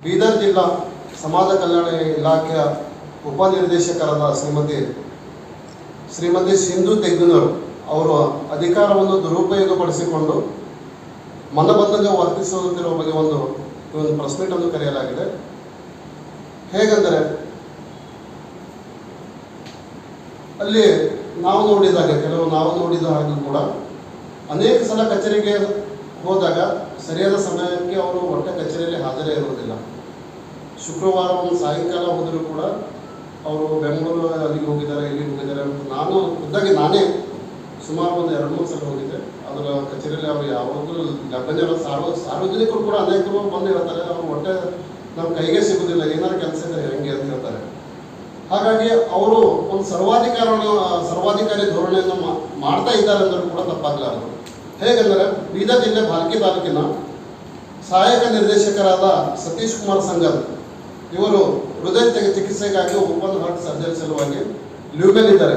ಬೀದರ್ ಜಿಲ್ಲಾ ಸಮಾಜ ಕಲ್ಯಾಣ ಇಲಾಖೆಯ ಉಪನಿರ್ದೇಶಕರಾದ ಶ್ರೀಮತಿ ಶ್ರೀಮತಿ ಸಿಂಧು ತೆಗ್ಗಿನವರು ಅವರು ಅಧಿಕಾರವನ್ನು ದುರುಪಯೋಗಪಡಿಸಿಕೊಂಡು ಮನಬಂಧಂಗ ವರ್ತಿಸುತ್ತಿರುವ ಬಗ್ಗೆ ಒಂದು ಒಂದು ಪ್ರೆಸ್ ಅನ್ನು ಕರೆಯಲಾಗಿದೆ. ಹೇಗೆಂದರೆ, ಅಲ್ಲಿ ನಾವು ನೋಡಿದಾಗ ಕೆಲವು ನಾವು ನೋಡಿದ ಹಾಗೆ ಕೂಡ ಅನೇಕ ಸಲ ಕಚೇರಿಗೆ ಹೋದಾಗ ಸರಿಯಾದ ಸಮಯಕ್ಕೆ ಅವರು ಒಟ್ಟೆ ಕಚೇರಿಯಲ್ಲಿ ಹಾಜರೇ ಇರುವುದಿಲ್ಲ ಶುಕ್ರವಾರ ಒಂದು ಸಾಯಂಕಾಲ ಹೋದರೂ ಕೂಡ ಅವರು ಬೆಂಗಳೂರು ಅಲ್ಲಿಗೆ ಹೋಗಿದ್ದಾರೆ ಇಲ್ಲಿ ಹೋಗಿದ್ದಾರೆ ನಾನು ಖುದ್ದಾಗಿ ನಾನೇ ಸುಮಾರು ಒಂದು ಎರಡು ಮೂರು ಸಲ ಹೋಗಿದ್ದೆ. ಅದರ ಕಚೇರಿಯಲ್ಲಿ ಅವರು ಯಾವಾಗಲೂ ಲಭ್ಯತೆ ಇರೋ ಸಾರ್ವ ಸಾರ್ವಜನಿಕರು ಕೂಡ ಅನೇಕರು ಬಂದು ಹೇಳ್ತಾರೆ, ಅವರು ಹೊಟ್ಟೆ ನಮ್ಮ ಕೈಗೆ ಸಿಗುವುದಿಲ್ಲ ಏನಾರು ಕೆಲಸ ಇದೆ ಹೆಂಗೆ? ಅಂತ ಹೇಳ್ತಾರೆ. ಹಾಗಾಗಿ ಅವರು ಒಂದು ಸರ್ವಾಧಿಕಾರ ಸರ್ವಾಧಿಕಾರಿ ಧೋರಣೆಯನ್ನು ಮಾಡ್ತಾ ಇದ್ದಾರೆ ಅಂದರೂ ಕೂಡ ತಪ್ಪಾಗಲಾರದು. ಹೇಗೆಂದರೆ ಬೀದರ್ ಜಿಲ್ಲೆ ಭಾಲ್ಕಿ ತಾಲೂಕಿನ ಸಹಾಯಕ ನಿರ್ದೇಶಕರಾದ ಸತೀಶ್ ಕುಮಾರ್ ಸಂಗಲ್ ಇವರು ಹೃದಯ ಚಿಕಿ- ಚಿಕಿತ್ಸೆಗಾಗಿ ಓಪನ್ ಹಾರ್ಟ್ ಸರ್ಜರಿ ಸಲುವಾಗಿ ಲೀವ್ನಲ್ಲಿದ್ದಾರೆ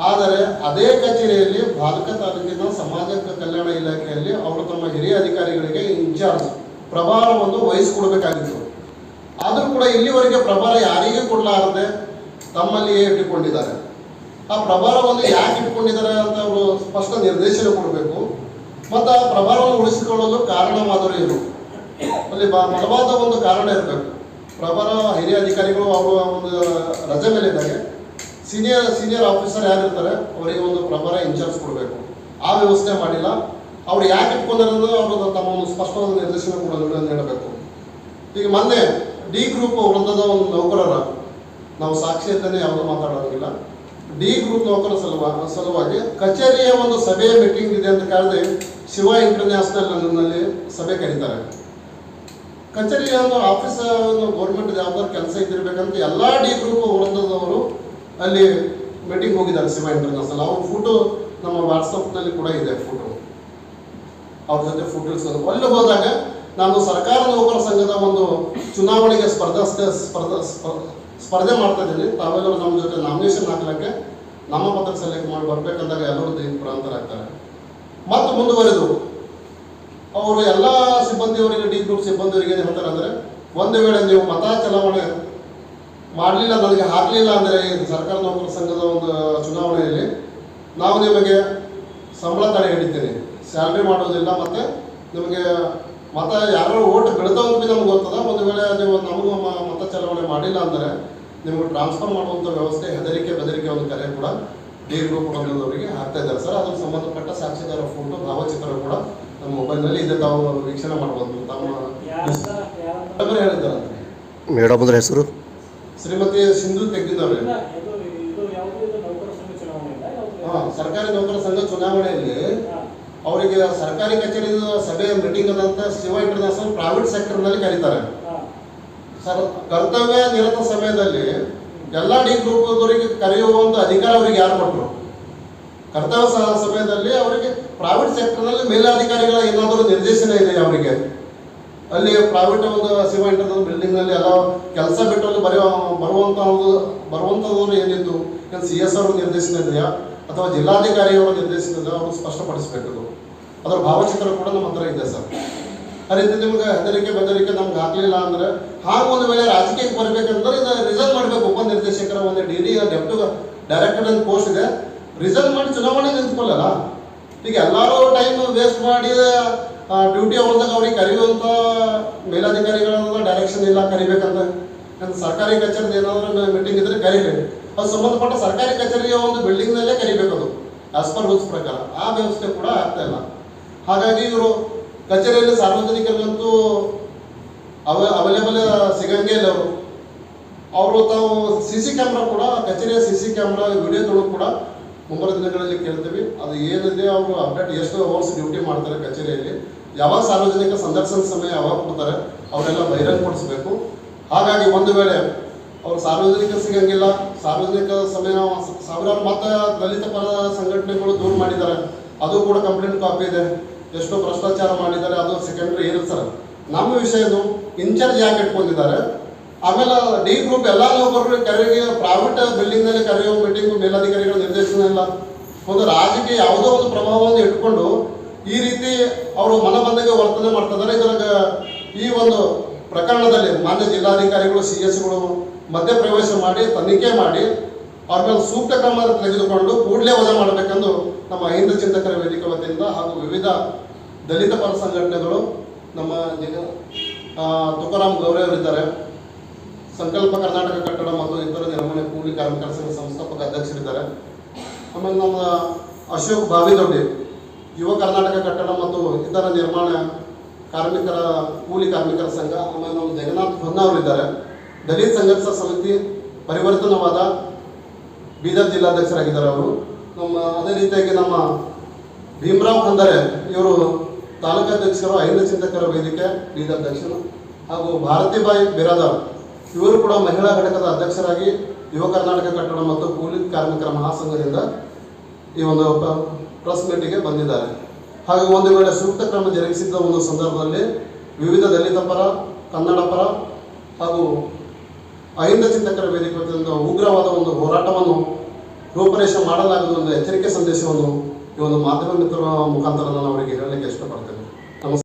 ಆದರೆ ಅದೇ ಕಚೇರಿಯಲ್ಲಿ ಬಾಲಕ ತಾಲೂಕಿನ ಸಮಾಜ ಕಲ್ಯಾಣ ಇಲಾಖೆಯಲ್ಲಿ ಅವರು ತಮ್ಮ ಹಿರಿಯ ಅಧಿಕಾರಿಗಳಿಗೆ ಇನ್ಚಾರ್ಜ್ ಪ್ರಭಾರವನ್ನು ವಹಿಸಿಕೊಡಬೇಕಾಗಿತ್ತು. ಆದರೂ ಕೂಡ ಇಲ್ಲಿವರೆಗೆ ಪ್ರಭಾರ ಯಾರಿಗೂ ಕೊಡಲಾರದೆ ತಮ್ಮಲ್ಲಿಯೇ ಇಟ್ಟುಕೊಂಡಿದ್ದಾರೆ. ಆ ಪ್ರಭಾರವನ್ನು ಯಾಕೆ ಇಟ್ಕೊಂಡಿದ್ದಾರೆ ಅಂತ ಅವರು ಸ್ಪಷ್ಟ ನಿರ್ದೇಶನ ಕೊಡಬೇಕು. ಮತ್ತು ಆ ಪ್ರಭಾರವನ್ನು ಉಳಿಸಿಕೊಳ್ಳಲು ಕಾರಣವಾದರೂ ಏನು ಅಲ್ಲಿ ಬಲವಾದ ಒಂದು ಕಾರಣ ಇರಬೇಕು. ಪ್ರಭಾರ ಹಿರಿಯ ಅಧಿಕಾರಿಗಳು ಅವರು ಒಂದು ರಜೆ ಮೇಲೆ ಇದ್ದಾಗ ಸೀನಿಯರ್ ಸೀನಿಯರ್ ಆಫೀಸರ್ ಯಾರಿರ್ತಾರೆ, ಅವರಿಗೆ ಒಂದು ಪ್ರಭಾರ ಇನ್ಚಾರ್ಜ್ ಕೊಡಬೇಕು. ಆ ವ್ಯವಸ್ಥೆ ಮಾಡಿಲ್ಲ. ಅವ್ರು ಯಾಕೆ ಇಟ್ಕೊಂಡಾರೆ ಅನ್ನೋದು ಅವರು ತಮ್ಮ ಒಂದು ಸ್ಪಷ್ಟವಾದ ನಿರ್ದೇಶನ ಕೂಡ ಹೇಳಬೇಕು. ಈಗ ಮೊನ್ನೆ ಡಿ ಗ್ರೂಪ್ ವೃಂದದ ಒಂದು ನೌಕರರ, ನಾವು ಸಾಕ್ಷಿ ಅಂತಲೇ ಯಾವುದೂ ಮಾತಾಡೋಂಗಿಲ್ಲ ಡಿ ಗ್ರೂಪ್ ನೌಕರ ಸಲುವಾಗಿ ಸಲುವಾಗಿ ಕಚೇರಿಯ ಒಂದು ಸಭೆಯ ಮೀಟಿಂಗ್ ಇದೆ ಅಂತ ಕರೆದು ಶಿವ ಇಂಟರ್ನ್ಯಾಷನಲ್ನಲ್ಲಿ ಸಭೆ ಕರೀತಾರೆ. ಕಚೇರಿಯ ಒಂದು ಆಫೀಸ್ ಒಂದು ಗೌರ್ಮೆಂಟ್ ಯಾವ್ದಾದ್ರು ಕೆಲಸ ಇದ್ದಿರ್ಬೇಕಂತ ಎಲ್ಲ ಡಿ ಗ್ರೂಪ್ ವೃಂದದವರು ಅಲ್ಲಿ ಮೀಟಿಂಗ್ ಹೋಗಿದ್ದಾರೆ ಶಿವ ಇಂಟರ್ನ್ಯಾಷನಲ್ ಅವ್ರ ಫೋಟೋ ನಮ್ಮ ವಾಟ್ಸಪ್ನಲ್ಲಿ ಕೂಡ ಇದೆ ಫೋಟೋ ಅವ್ರ ಜೊತೆ ಫೋಟೋಸ್ ಅಲ್ಲಿ ಹೋದಾಗ ನಾನು ಸರ್ಕಾರ ನೌಕರ ಸಂಘದ ಒಂದು ಚುನಾವಣೆಗೆ ಸ್ಪರ್ಧಾ ಸ್ಪರ್ಧಾ ಸ್ಪ- ಸ್ಪರ್ಧೆ ಮಾಡ್ತಾ ಇದ್ದೀನಿ. ತಾವೆಲ್ಲರೂ ನಮ್ಮ ಜೊತೆ ನಾಮಿನೇಷನ್ ಹಾಕ್ಲಿಕ್ಕೆ ನಾಮಪತ್ರ ಪತ್ರ ಸೆಲೆಕ್ಟ್ ಮಾಡಿ ಬರ್ಬೇಕಂದಾಗ ಎಲ್ಲರೂ ಪ್ರಾಂತರಾಗ್ತಾರೆ. ಮತ್ತು ಮುಂದುವರೆದು, ಅವರು ಎಲ್ಲ ಸಿಬ್ಬಂದಿಯವರಿಗೆ ಡಿ ಗ್ರೂಪ್ ಸಿಬ್ಬಂದಿಯವರಿಗೆ ಏನು ಹೇಳ್ತಾರೆ ಅಂದರೆ, ಒಂದು ವೇಳೆ ನೀವು ಮತ ಚಲಾವಣೆ ಮಾಡಲಿಲ್ಲ ನನಗೆ ಹಾಕಲಿಲ್ಲ ಅಂದರೆ ಸರ್ಕಾರ ನೌಕರ ಸಂಘದ ಒಂದು ಚುನಾವಣೆಯಲ್ಲಿ ನಾವು ನಿಮಗೆ ಸಂಬಳ ತಡೆ ಹಿಡಿತೀನಿ ಸ್ಯಾಲ್ರಿ ಮಾಡೋದಿಲ್ಲ, ಮತ್ತು ನಿಮಗೆ ಮತ ಯಾರು ಓಟ್ ಬೆಳೆದವಂತ ಬಿ ನಮ್ಗೆ ಗೊತ್ತದ ಒಂದು ವೇಳೆ ನೀವು ನಮಗೂ ಮತ ಚಲಾವಣೆ ಮಾಡಿಲ್ಲ ಅಂದರೆ ನಿಮಗೆ ಟ್ರಾನ್ಸ್ಫರ್ ಮಾಡುವಂಥ ವ್ಯವಸ್ಥೆ ಹೆದರಿಕೆ ಬೆದರಿಕೆ ಒಂದು ಕರೆ ಕೂಡ ಡಿ ಗ್ರೂಪ್ ಅವರಿಗೆ ಹಾಕ್ತಾ ಇದ್ದಾರೆ. ಸರ್ ಅದಕ್ಕೆ ಸಂಬಂಧಪಟ್ಟ ಸಾಕ್ಷಿದಾರ ಫೋಟೋ ಭಾವಚಿತ್ರ ಕೂಡ ನಮ್ಮ ಮೊಬೈಲ್ನಲ್ಲಿ ಇದೆ. ತಾವು ವೀಕ್ಷಣೆ ಮಾಡ್ಬೋದು. ತಮ್ಮ ಹೇಳಿದ್ದಾರೆ ಮೇಡಮ್ ಅದ್ರ ಹೆಸರು? ಶ್ರೀಮತಿ ಸಿಂಧು ತೆಗೆದಿದ್ದಾರೆ. ಹಾಂ ಇದು ಇದು ಯಾವುದು ಇದು ನೌಕರ ಸಂಘ ಚುನಾವಣೆ ಇಲ್ಲ ಯಾವುದು? ಹಾ ಸರ್ಕಾರಿ ನೌಕರ ಸಂಘ ಚುನಾವಣೆಯಲ್ಲಿ ಅವರಿಗೆ ಸರ್ಕಾರಿ ಕಚೇರಿ ಸಭೆ ಮೀಟಿಂಗ್ ಅದಂತ ಶಿವ ಇಂಟರ್ನ್ಯಾಷನಲ್ ಪ್ರೈವೇಟ್ ಸೆಕ್ಟರ್ನಲ್ಲಿ ಕರೀತಾರೆ. ಸರ್ ಕರ್ತವ್ಯ ನಿರತ ಸಮಯದಲ್ಲಿ ಎಲ್ಲ ಡಿ ಗ್ರೂಪ್ದವರಿಗೆ ಕರೆಯುವಂತ ಅಧಿಕಾರ ಅವರಿಗೆ ಯಾರು ಕೊಟ್ಟರು ಕರ್ತವ್ಯ ಸಹ ಸಮಯದಲ್ಲಿ ಅವರಿಗೆ ಪ್ರೈವೇಟ್ ಸೆಕ್ಟರ್ನಲ್ಲಿ ಮೇಲಾಧಿಕಾರಿಗಳ ಏನಾದರೂ ನಿರ್ದೇಶನ ಇದೆ ಅವರಿಗೆ. ಅಲ್ಲಿ ಪ್ರೈವೇಟ್ ಒಂದು ಶಿವ ಇಂಟರ್ನಲ್ ಬಿಲ್ಡಿಂಗ್ನಲ್ಲಿ ಎಲ್ಲ ಕೆಲಸ ಬಿಟ್ಟು ಅಲ್ಲಿ ಬರೆಯೋ ಬರುವಂಥ ಬರುವಂಥದ್ದು ಏನಿತ್ತು? ಏನು ಸಿ ಎಸ್ ಆರ್ ನಿರ್ದೇಶನ ಇದೆಯಾ? ಅಥವಾ ಜಿಲ್ಲಾಧಿಕಾರಿಯವರ ನಿರ್ದೇಶಿಸಿದ್ರೆ ಅವರು ಸ್ಪಷ್ಟಪಡಿಸಬೇಕು ಅದರ ಭಾವಚಿತ್ರ ಕೂಡ ನಮ್ಮ ಹತ್ರ ಇದೆ ಸರ್. ಆ ರೀತಿ ನಿಮ್ಗೆ ಹೆದರಿಕೆ ಬೆದರಿಕೆ ನಮ್ಗೆ ಆಗ್ಲಿಲ್ಲ ಅಂದ್ರೆ ಹಾಗೆ ಒಂದು ವೇಳೆ ರಾಜಕೀಯಕ್ಕೆ ಬರಬೇಕಂದ್ರೆ ಇದು ರಿಸಲ್ವ್ ಮಾಡಬೇಕು. ಉಪನಿರ್ದೇಶಕರ ಒಂದು ಡಿ ಡಿ ಡೆಪ್ಟಿ ಡೈರೆಕ್ಟರ್ ಅಂತ ಪೋಸ್ಟ್ ಇದೆ. ರಿಸಲ್ವ್ ಮಾಡಿ ಚುನಾವಣೆ ನಿಂತ್ಕೊಳ್ಳಲ್ಲ. ಈಗ ಎಲ್ಲರೂ ಟೈಮ್ ವೇಸ್ಟ್ ಮಾಡಿ ಡ್ಯೂಟಿ ಅವ್ರದಾಗ ಅವ್ರಿಗೆ ಕರೆಯುವಂಥ ಮೇಲಾಧಿಕಾರಿಗಳ ಡೈರೆಕ್ಷನ್ ಇಲ್ಲ ಕರಿಬೇಕಂತ ಅಂತ ಸರ್ಕಾರಿ ಕಚೇರಿ ಏನಾದ್ರು ಮೀಟಿಂಗ್ ಇದ್ರೆ ಕರಿಬೇಕು ಅದು ಸಂಬಂಧಪಟ್ಟ ಸರ್ಕಾರಿ ಕಚೇರಿಯ ಒಂದು ಬಿಲ್ಡಿಂಗ್ನಲ್ಲೇ ಕರಿಬೇಕು ಅದು ಆಸ್ ಪರ್ ರೂಲ್ಸ್ ಪ್ರಕಾರ. ಆ ವ್ಯವಸ್ಥೆ ಕೂಡ ಆಗ್ತಾ ಇಲ್ಲ. ಹಾಗಾಗಿ ಇವರು ಕಚೇರಿಯಲ್ಲಿ ಸಾರ್ವಜನಿಕರಿಗಂತೂ ಅವ ಅವೈಲೇಬಲ್ ಸಿಗಂಗೇ ಇಲ್ಲ ಅವರು. ಅವರು ತಾವು ಸಿ ಸಿ ಕ್ಯಾಮ್ರಾ ಕೂಡ, ಕಚೇರಿಯ ಸಿ ಸಿ ಕ್ಯಾಮ್ರಾ ವಿಡಿಯೋಗಳು ಕೂಡ ಮುಂಬರುವ ದಿನಗಳಲ್ಲಿ ಕೇಳ್ತೀವಿ. ಅದು ಏನಿದೆ ಅವರು ಅಪ್ಡೇಟ್ ಎಷ್ಟು ಅವರ್ಸ್ ಡ್ಯೂಟಿ ಮಾಡ್ತಾರೆ ಕಚೇರಿಯಲ್ಲಿ. ಯಾವಾಗ ಸಾರ್ವಜನಿಕ ಸಂದರ್ಶನ ಸಮಯ ಯಾವಾಗ ಕೊಡ್ತಾರೆ, ಅವರೆಲ್ಲ ಬಹಿರಂಗಪಡಿಸಬೇಕು. ಹಾಗಾಗಿ ಒಂದು ವೇಳೆ ಅವರು ಸಾರ್ವಜನಿಕ ಸಿಗಂಗಿಲ್ಲ, ಸಾರ್ವಜನಿಕ ಸಮಯ ಸಾವಿರಾರು ಮತ ದಲಿತ ಪರ ಸಂಘಟನೆಗಳು ದೂರು ಮಾಡಿದ್ದಾರೆ. ಅದು ಕೂಡ ಕಂಪ್ಲೇಂಟ್ ಕಾಪಿ ಇದೆ. ಎಷ್ಟೋ ಭ್ರಷ್ಟಾಚಾರ ಮಾಡಿದ್ದಾರೆ. ಅದು ಸೆಕೆಂಡ್ರಿ ಇರುತ್ತೆ ಸರ್. ನಮ್ಮ ವಿಷಯನು ಇನ್ಚಾರ್ಜ್ ಯಾಕೆ ಇಟ್ಕೊಂಡಿದ್ದಾರೆ? ಆಮೇಲೆ ಡಿ ಗ್ರೂಪ್ ಎಲ್ಲ ನೌಕರರು ಕರೆಗೆ ಪ್ರೈವೇಟ್ ಬಿಲ್ಡಿಂಗ್ನಲ್ಲಿ ಕರೆಯುವ ಮೀಟಿಂಗ್ ಮೇಲಾಧಿಕಾರಿಗಳ ನಿರ್ದೇಶನ ಇಲ್ಲ. ಒಂದು ರಾಜಕೀಯ ಯಾವುದೋ ಒಂದು ಪ್ರಭಾವವನ್ನು ಇಟ್ಕೊಂಡು ಈ ರೀತಿ ಅವರು ಮನ ಬಂದಂಗೆ ವರ್ತನೆ ಮಾಡ್ತಿದ್ದಾರೆ. ಇದ್ರಾಗ ಈ ಒಂದು ಪ್ರಕರಣದಲ್ಲಿ ಮಾನ್ಯ ಜಿಲ್ಲಾಧಿಕಾರಿಗಳು ಸಿ ಎಸ್ಗಳು ಮಧ್ಯಪ್ರವೇಶ ಮಾಡಿ, ತನಿಖೆ ಮಾಡಿ, ಅವ್ರ ಮೇಲೆ ಸೂಕ್ತ ಕ್ರಮ ತೆಗೆದುಕೊಂಡು ಕೂಡಲೇ ವಜಾ ಮಾಡಬೇಕೆಂದು ನಮ್ಮ ಹಿಂದೂ ಚಿಂತಕರ ವೇದಿಕೆ ವತಿಯಿಂದ ಹಾಗೂ ವಿವಿಧ ದಲಿತ ಪರ ಸಂಘಟನೆಗಳು ನಮ್ಮ ತುಕಾರಾಮ್ ಗೌರವ್ ಅವರಿದ್ದಾರೆ. ಸಂಕಲ್ಪ ಕರ್ನಾಟಕ ಕಟ್ಟಡ ಮತ್ತು ಇತರ ನಿರ್ಮಾಣ ಕೂಲಿ ಕಾರ್ಮಿಕರ ಸಂಘ ಸಂಸ್ಥಾಪಕ ಅಧ್ಯಕ್ಷರಿದ್ದಾರೆ. ಆಮೇಲೆ ನಮ್ಮ ಅಶೋಕ್ ಬಾವಿದೊಡ್ಡಿ, ಯುವ ಕರ್ನಾಟಕ ಕಟ್ಟಡ ಮತ್ತು ಇತರ ನಿರ್ಮಾಣ ಕಾರ್ಮಿಕರ, ಕೂಲಿ ಕಾರ್ಮಿಕರ ಸಂಘ, ಆಮೇಲೆ ನಮ್ಮ ಜಗನ್ನಾಥ್ ಹೊನ್ನ ಅವರಿದ್ದಾರೆ ದಲಿತ ಸಂಘರ್ಷ ಸಮಿತಿ ಪರಿವರ್ತನವಾದ ಬೀದರ್ ಜಿಲ್ಲಾಧ್ಯಕ್ಷರಾಗಿದ್ದಾರೆ ಅವರು. ನಮ್ಮ, ಅದೇ ರೀತಿಯಾಗಿ ನಮ್ಮ ಭೀಮರಾವ್ ಅಂದರೆ ಇವರು ತಾಲೂಕಾಧ್ಯಕ್ಷರು, ಐದು ಚಿಂತಕರ ವೇದಿಕೆ, ಬೀದರ್ ಅಧ್ಯಕ್ಷರು ಹಾಗೂ ಭಾರತಿಬಾಯಿ ಬಿರಾದಾರ್, ಇವರು ಕೂಡ ಮಹಿಳಾ ಘಟಕದ ಅಧ್ಯಕ್ಷರಾಗಿ ಯುವ ಕರ್ನಾಟಕ ಕಟ್ಟಡ ಮತ್ತು ಕೂಲಿ ಕಾರ್ಮಿಕರ ಮಹಾಸಂಘದಿಂದ ಈ ಒಂದು ಪ್ರೆಸ್ ಮೀಟಿಗೆ ಬಂದಿದ್ದಾರೆ. ಹಾಗೆ ಒಂದು ವೇಳೆ ಸೂಕ್ತ ಕ್ರಮ ಜರುಗಿಸಿದ್ದ ಒಂದು ಸಂದರ್ಭದಲ್ಲಿ ವಿವಿಧ ದಲಿತ ಪರ, ಕನ್ನಡ ಪರ ಹಾಗೂ ಅಹಿಂದ ಚಿಂತಕರ ವೇದಿಕೆ ವತಿಯಿಂದ ಉಗ್ರವಾದ ಒಂದು ಹೋರಾಟವನ್ನು ರೂಪರೇಷೆ ಮಾಡಲಾಗದ ಎಚ್ಚರಿಕೆ ಸಂದೇಶವನ್ನು ಈ ಒಂದು ಮಾಧ್ಯಮ ಮಿತ್ರರ ಮುಖಾಂತರ ನಾನು ಅವರಿಗೆ ಹೇಳಲಿಕ್ಕೆ ಇಷ್ಟಪಡ್ತೇನೆ.